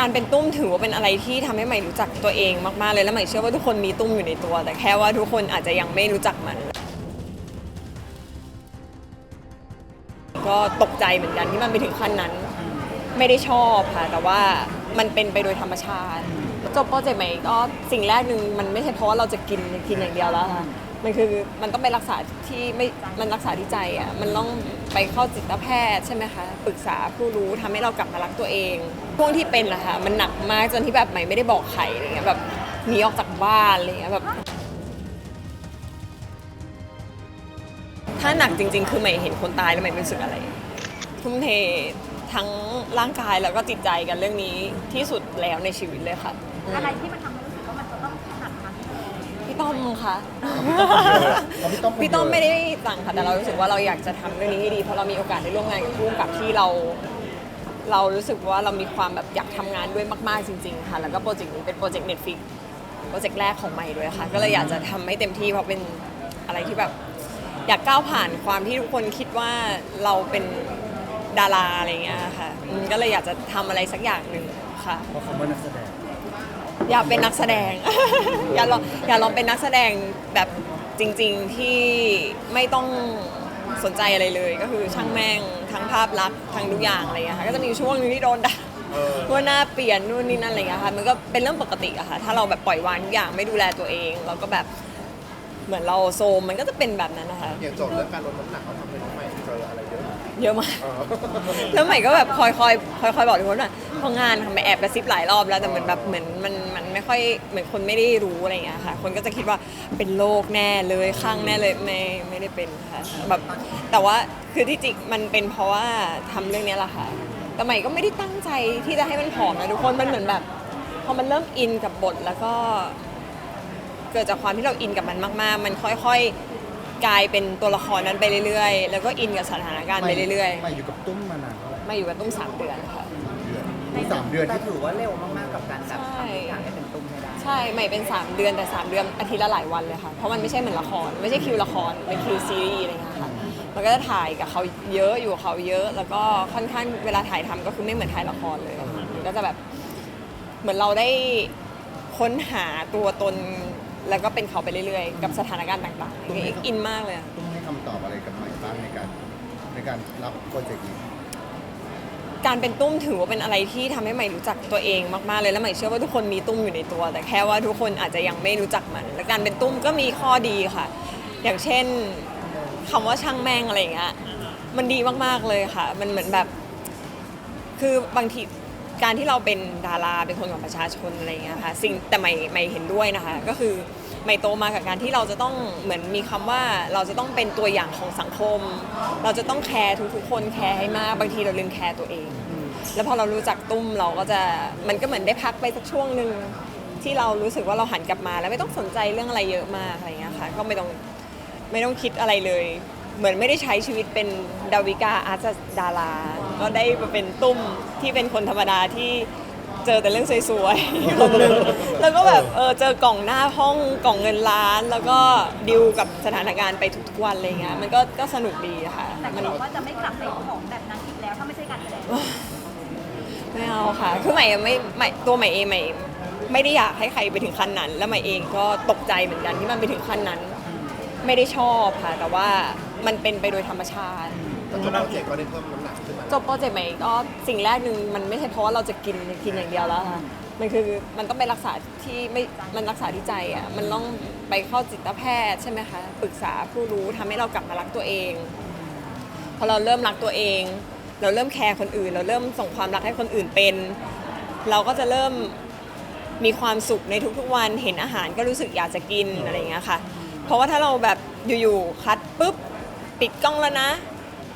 การเป็นตุ้มถือว่าเป็นอะไรที่ทำให้ใหม่รู้จักตัวเองมากๆเลยแล้วใหม่เชื่อว่าทุกคนมีตุ้มอยู่ในตัว แต่แค่ว่าทุกคนอาจจะยังไม่รู้จักมัน ก็ตกใจเหมือนกันที่มันไปถึงขั้นนั้น ไม่ได้ชอบค่ะ แต่ว่ามันเป็นไปโดยธรรมชาติจบโปรเจกต์ใหม่ก็สิ่งแรกหนึ่งมันไม่ใช่เพราะว่าเราจะกินกินอย่างเดียวแล้วค่ะ มันคือมันต้องไปรักษาที่ไม่มันรักษาที่ใจอะมันต้องไปเข้าจิตแพทย์ใช่ไหมคะปรึกษาผู้รู้ทำให้เรากลับมารักตัวเองช่วงที่เป็นนะคะมันหนักมากจนที่แบบใหม่ไม่ได้บอกใครอะไรเงี้ยแบบหนีออกจากบ้านอะไรเงี้ยแบบถ้าหนักจริง ๆ คือใหม่เห็นคนตายแล้วใหม่ไม่รู้สึกอะไร ทุ่มเททั้งร่างกายแล้วก็จิตใจกันเรื่องนี้ที่สุดแล้วในชีวิตเลยค่ะ อะไรที่มันท ต้อมค่ะเอาพี่ต้อมคนเดียวพี่ต้อมไม่ได้สั่งค่ะ แต่เรารู้สึกว่าเราอยากจะทำเรื่องนี้ให้ดีเพราะเรามีโอกาสได้ร่วมงานกับผู้กำกับที่เรา เรารู้สึกว่าเรามีความแบบอยากทำงานด้วยมากๆจริง ๆ ค่ะ แล้วก็โปรเจกต์นี้เป็นโปรเจกต์ Netflix โปรเจกต์แรกของใหม่ด้วยค่ะ ก็เลยอยากจะทำให้เต็มที่เพราะเป็นอะไรที่แบบอยากก้าวผ่านความที่ทุกคนคิดว่าเราเป็นดาราอะไรเงี้ยค่ะอืมก็เลยอยากจะทำอะไรสักอย่างหนึ่งค่ะ เพราะเขาเป็นนักแสดง อยากเป็นนักแสดง อยากลองอยากลองเป็นนักแสดงแบบจริง ๆที่ไม่ต้องสนใจอะไรเลย ก็คือช่างแม่งทั้งภาพลักษณ์ทั้งทุกอย่างอะไรอย่างเงี้ยค่ะก็จะมีช่วงหนึงที่โดนด่าว่าหน้าเปลี่ยนนู่นนี่นั่นอะไรอย่างเงี้ยค่ะมันก็เป็นเรื่องปกติอะค่ะถ้าเราแบบปล่อยวางทุกอย่างไม่ดูแลตัวเองเราก็แบบเหมือนเราโซมมันก็จะเป็นแบบนั้นนะคะ อย่างโจทย์เรื่องการลดน้ำหนักเขาทำให้น้องใหม่เจออะไรเยอะ เยอะมาก แล้วใหม่ก็แบบคอยคอยคอยคอยบอกทุกคนว่าพองานทำไปแอบกระซิบหลายรอบแล้วแต่เหมือนแบบเหมือนมันมันไม่ค่อยเหมือนคนไม่ได้รู้อะไรอย่างเงี้ยค่ะ คนก็จะคิดว่าเป็นโรคแน่เลยข้างแน่เลยไม่ไม่ได้เป็นค่ะแบบแต่ว่าคือที่จริงมันเป็นเพราะว่าทำเรื่องเนี้ยแหละค่ะ แต่ใหม่ก็ไม่ได้ตั้งใจที่จะให้มันผอมนะทุกคนมันเหมือนแบบพอมันเริ่มอินกับบทแล้วก็ เกิดจากความที่เราอินกับมันมาก ๆ มันค่อยๆ กลายเป็นตัวละครนั้นไปเรื่อยๆ แล้วก็อินกับสถานการณ์ไปเรื่อยมาอยู่กับตุ้มมานานเท่าไหร่ๆมาอยู่กับตุ้มสามเดือนค่ะเดือนสามเดือนแต่ที่ถือว่าเร็วมากๆกับการแบบใช่ทำทุกอย่างให้เป็นตุ้มให้ได้ใช่ใหม่เป็น3เดือนแต่3เดือนอาทิตย์ละหลายวันเลยค่ะ เพราะมันไม่ใช่เหมือนละคร ไม่ใช่คิวละครเป็นคิวซีรีส์อะไรอย่างเงี้ยค่ะมันก็จะถ่ายกับเขาเยอะอยู่กับเขาเยอะ แล้วก็ค่อนข้างเวลาถ่ายทำก็คือไม่เหมือนถ่ายละครเลยค่ะมันก็จะแบบเหมือนเราได้ค้นหาตัวตน แล้วก็เป็นเขาไปเรื่อยๆ กับสถานการณ์ต่างๆอย่างเงี้ยอินมากเลยอะตุ้มให้คำตอบอะไรกับใหม่บ้างในการในการรับโปรเจกต์นี้การเป็นตุ้มถือว่าเป็นอะไรที่ทำให้ใหม่รู้จักตัวเองมาก ๆ เลยแล้วใหม่เชื่อว่าทุกคนมีตุ้มอยู่ในตัว แต่แค่ว่าทุกคนอาจจะยังไม่รู้จักมัน และการเป็นตุ้มก็มีข้อดีค่ะ อย่างเช่นคำว่าช่างแม่งอะไรอย่างเงี้ยมันดีมากๆเลยค่ะ มันเหมือนแบบ คือบางที การที่เราเป็นดาราเป็นคนของประชาชนอะไรอย่างเงี้ยค่ะสิ่งแต่ไม่ไม่เห็นด้วยนะคะ ก็คือไม่โตมากับการที่เราจะต้องเหมือนมีคำว่าเราจะต้องเป็นตัวอย่างของสังคม เราจะต้องแคร์ทุกๆคนแคร์ให้มากบางทีเราลืมแคร์ตัวเอง แล้วพอเรารู้จักตุ้มเราก็จะมันก็เหมือนได้พักไปสักช่วงหนึ่งที่เรารู้สึกว่าเราหันกลับมาแล้วไม่ต้องสนใจเรื่องอะไรเยอะมากอะไรเงี้ยค่ะ ก็ไม่ต้องไม่ต้องคิดอะไรเลย เหมือนไม่ได้ใช้ชีวิตเป็นดาวิกาอาร์ตดารา ก็ได้มาเป็นตุ้มที่เป็นคนธรรมดาที่เจอแต่เรื่องสวยๆคนหนึงแล้วก็แบบเออเจอกล่องหน้าห้องกล่องเงินล้าน แล้วก็ดิวกับสถานการณ์ไปทุกๆวันอะไรเงี้ยมันก็ก็สนุกดีอะค่ะแต่มัเขานบอกว่าจะไม่กลับไปของแบบนั้นอีกแล้วถ้าไม่ใช่การแสดงไม่เอาค่ะ คือใหม่ไม่ใหม่ตัวใหม่เองใหม่ไม่ได้อยากให้ใครไปถึงขั้นนั้น แล้วใหม่เองก็ตกใจเหมือนกันที่มันไปถึงขั้นนั้น ไม่ได้ชอบค่ะ แต่ว่า มันเป็นไปโดยธรรมชาติ แต่ตัวโปรเจกต์ก็ได้เพิ่มน้ำหนักขึ้นมาจบโปรเจกต์ใหม่ก็สิ่งแรกหนึ่งมันไม่ใช่เพราะว่าเราจะกินกินอย่างเดียวแล้วค่ะมันคือมันต้องไปรักษาที่ไม่มันรักษาที่ใจอะมันต้องไปเข้าจิตแพทย์ใช่ไหมคะปรึกษาผู้รู้ทำให้เรากลับมารักตัวเองพอเราเริ่มรักตัวเอง เราเริ่มแคร์คนอื่น เราเริ่มส่งความรักให้คนอื่นเป็น เราก็จะเริ่มมีความสุขในทุกๆวันเห็นอาหารก็รู้สึกอยากจะกินอะไรอย่างเงี้ยค่ะ เพราะว่าถ้าเราแบบอยู่ๆคัดปุ๊บ ปิดกล้องแล้วนะ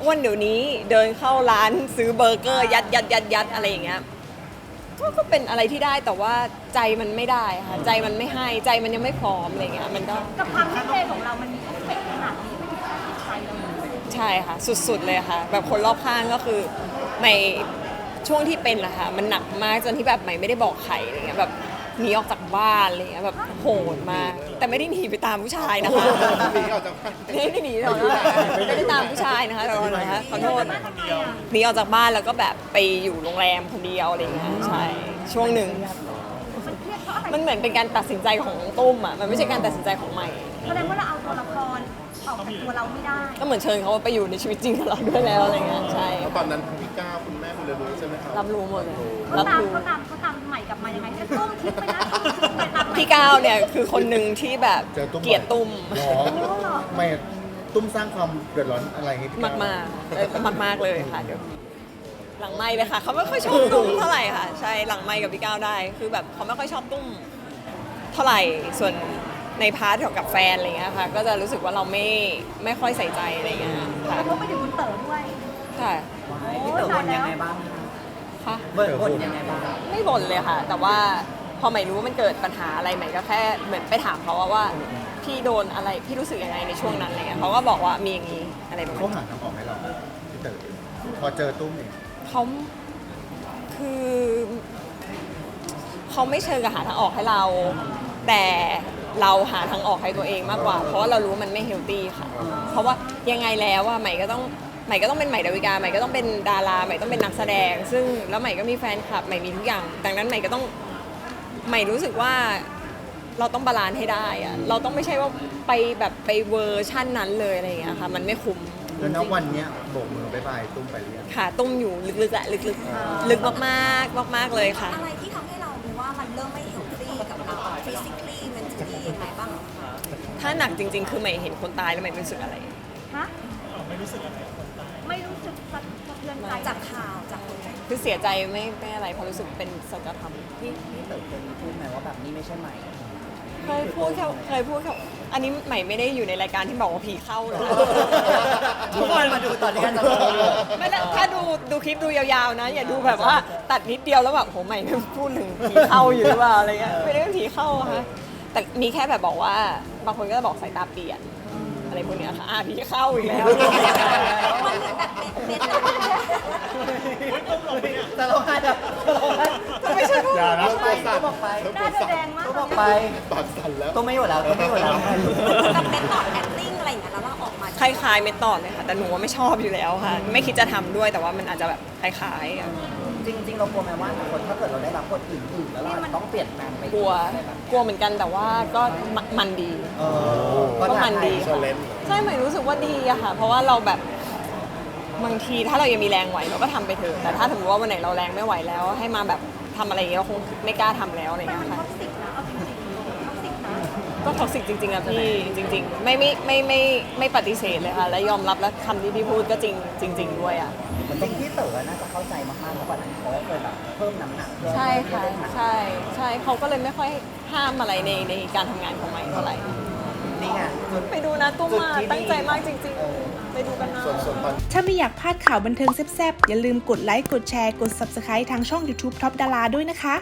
อ้วนเดี๋ยวนี้เดินเข้าร้านซื้อเบอร์เกอร์ยัดยัดยัดยัดอะไรอย่างเงี้ยก็ก็เป็นอะไรที่ได้แต่ว่าใจมันไม่ได้ค่ะใจมันไม่ให้ใจมันยังไม่พร้อมอะไรเงี้ยมันก็กับความทุ่มเทของเรามันมีเอฟเฟกต์ขนาดนี้ไม่ถึงกับจิตใจเราเลยใช่ค่ะ สุดๆเลยค่ะ แบบคนรอบข้างก็คือใหม่ช่วงที่เป็นนะคะมันหนักมากจนที่แบบใหม่ไม่ได้บอกใครอะไรเงี้ยแบบ หนีออกจากบ้านอะไรเงี้ยแบบโหดมาก แต่ไม่ได้หนีไปตามผู้ชายนะคะหนีออกจากบ้านไม่ได้หนีหรอกนะไม่ได้ตามผู้ชายนะคะขอโทษนะคะขอโทษหนีออกจากบ้านแล้วก็แบบไปอยู่โรงแรมคนเดียวอะไรเงี้ยใช่ช่วงหนึ่งมันเครียดเพราะอะไรมันเหมือนเป็นการตัดสินใจของตุ้มอะมันไม่ใช่การตัดสินใจของใหม่แสดงว่าเราเอาตัวละครออกจากตัวเราไม่ได้ก็เหมือนเชิญเขาไปอยู่ในชีวิตจริงกับเราด้วยแล้วอะไรเงี้ยใช่แล้วตอนนั้นพี่ก้าวคุณแม่คุณเลยรู้ใช่ไหมครับรับรู้หมดเลยเขารับตามรู้เขาตามเขาตามใหม่ กลับมายังไงเนี่ยต้องคิดไปนะต้องคิดไปตามใหม่พี่ก้าวเนี่ยคือคนหนึ่งที่แบบเจอตุ้มเกลียดตุ้มหรอไม่ตุ้มสร้างความเดือดร้อนอะไรให้พี่มากมากมากมากๆเลยค่ะเดี๋ยวหลังไม่เลยค่ะเขาไม่ค่อยชอบตุ้มเท่าไหร่ค่ะ ใช่หลังไม่กับพี่ก้าวได้ คือแบบเขาไม่ค่อยชอบตุ้มเท่าไหร่ส่วนในพาร์ทเกี่ยวกับแฟนอะไรเงี้ยค่ะ ก็จะรู้สึกว่าเราไม่ไม่ค่อยใส่ใจอะไรเงี้ยกค่ะระทบไปถึงคุณเต๋อด้วยค่ะพี่เต๋อบ่นยังไงบ้างค่ะ เบิร์ดบ่นยังไงบ้างไม่บ่นเลยค่ะ แต่ว่าพอใหม่รู้ว่ามันเกิดปัญหาอะไรใหม่ก็แค่เหมือนไปถามเขาว่าว่าพี่โดนอะไรพี่รู้สึกยังไงในช่วงนั้นอะไรเงี้ยเขาก็บอกว่ามีอย่างนี้อะไรประมาณเขานี้หาทางออกให้เราพี่เต๋อพอเจอตุ้มเนี่ยเขาคือเขาไม่เชิงกับหาทางออกให้เรา แต่เราหาทางออกให้ตัวเองมากกว่า เพราะว่าเรารู้ว่ามันไม่เฮลตี้ค่ะ เพราะว่ายังไงแล้วว่าใหม่ก็ต้อง ใหม่ก็ต้องเป็นใหม่ดาวิกาใหม่ก็ต้องเป็นดาราใหม่ต้องเป็นนักแสดง ซึ่งแล้วใหม่ก็มีแฟนคลับใหม่มีทุกอย่าง ดังนั้นใหม่ก็ต้องใหม่รู้สึกว่าเราต้องบาลานซ์ให้ได้อะเราต้องไม่ใช่ว่าไปแบบไปเวอร์ชั่นนั้นเลยอะไรอย่างเงี้ยค่ะ มันไม่คุ้มแล้วณวันเนี้ยโบกมือบายบายตุ้มไปหรือยังค่ะตุ้มอยู่ลึกๆอะลึกๆ ลึกมากๆมากๆเลยค่ะ อะไรที่ทำให้เรารู้ว่ามันเริ่มไม่เฮลตี้กับเราฟิสิก a l ี m ม n น a l ียังไงบ้าง ถ้าหนักจริง ๆ คือใหม่เห็นคนตายแล้วใหม่ไม่รู้สึกอะไร ฮะ ไม่รู้สึกอะไรไม่รู้สึกสะเทือนใจจากข่าวจากคนอื่นคือเสียใจไม่ไม่อะไรเพราะรู้สึกเป็นสัจธรรมพี่พี่เต๋อเคยมีพูดไหมว่าแบบนี้ไม่ใช่ใหม่ เคยพูดแค่เคยพูดแค่อันนี้ใหม่ไม่ได้อยู่ในรายการที่บอกว่าผีเข้าหรอกทุกคนมาดูตอนนี้กันจะรู้เลยไม่ได้ถ้าดูดูคลิปดูยาวๆนะ อย่าดูแบบว่าตัดนิดเดียวแล้วแบบโหใหม่ไม่พูดถึงผีเข้าอยู่หรือเปล่าอะไรเงี้ยไม่ได้เป็นผีเข้าอะค่ะแต่มีแค่แบบบอกว่าบางคนก็จะบอกสายตาเปลี่ยน อะไรพวกเนี้ยค่ะอ่าผีเข้าอีกแล้ว มันเหมือนแบบเป็นเป็นแบบแต่เราให้แบบเราให้ไม่ใช่พูดอย่านะ ไปก็บอกไปเริ่มน่าตัวแสสั่นดงมากก็ตบออนกนี้ไปปากสั่นแล้วต้องไม่อยู่แล้วต้องไม่อยู่แล้วกับเป็นต่อแอคติ้งอะไรอย่างเงี้ยแล้วเราออกมาคล้ายๆเมทอดเลยค่ะ แต่หนูว่าไม่ชอบอยู่แล้วค่ะ ไม่คิดจะทำด้วยแต่ว่ามันอาจจะแบบคล้ายๆอะจริง ๆ เรากลัวไหมว่าอนาคนถ้าเกิดเราได้รับบทอื่นๆแล้วเราอาจจะต้องเปลี่ยนแปลงไปกลัวอะไรแบบกลัวเหมือนกันแต่ว่าก็มมันดี เออ ก็มันดีชาเลนจ์ใช่ใหม่รู้สึกว่าดีอะค่ะ เพราะว่าเราแบบบางทีถ้าเรายังมีแรงไหวเราก็ทำไปเถอะแต่ถ้าสมมติว่าวันไหนเราแรงไม่ไหวแล้ว ให้มาแบบทำอะไรอย่างเงี้ยเราคงไม่กล้าทำแล้วอะไรอย่างแต่เงี้มันยท็ค่ะอกซิกนะเอาจริงๆท็อกซิกนะก็ท็อกซิกจริงๆอะพี่จริง ๆ ไม่ไม่ไม่ไม่ไม่ปฏิเสธเลยค่ะ และยอมรับและคำที่พี่พูดก็จริงจริง ๆ ด้วยอะจริงๆพี่เต๋อน่าจะเข้าใจมากๆเพราะก่อนหน้านี้เขาก็เคยแบบเพิ่มน้ำหนักเพื่อใช่ค่ะเพื่อได้หนักใช่ใช่เขาก็เลยไม่ค่อยห้ามอะไรในในการทำงานของใหม่เท่าไหร่ นี่ไงจุด ไปดูนะตุ้มมาจุดที่ดี ตั้งใจมากจริง เออๆ ไปดูกันนะ ส่วนส่วนตอน ถ้าไม่อยากพลาดข่าวบันเทิงแซ่บๆ อย่าลืมกดไลค์ กดแชร์ กด Subscribe ทางช่อง YouTube Top ดาราด้วยนะคะ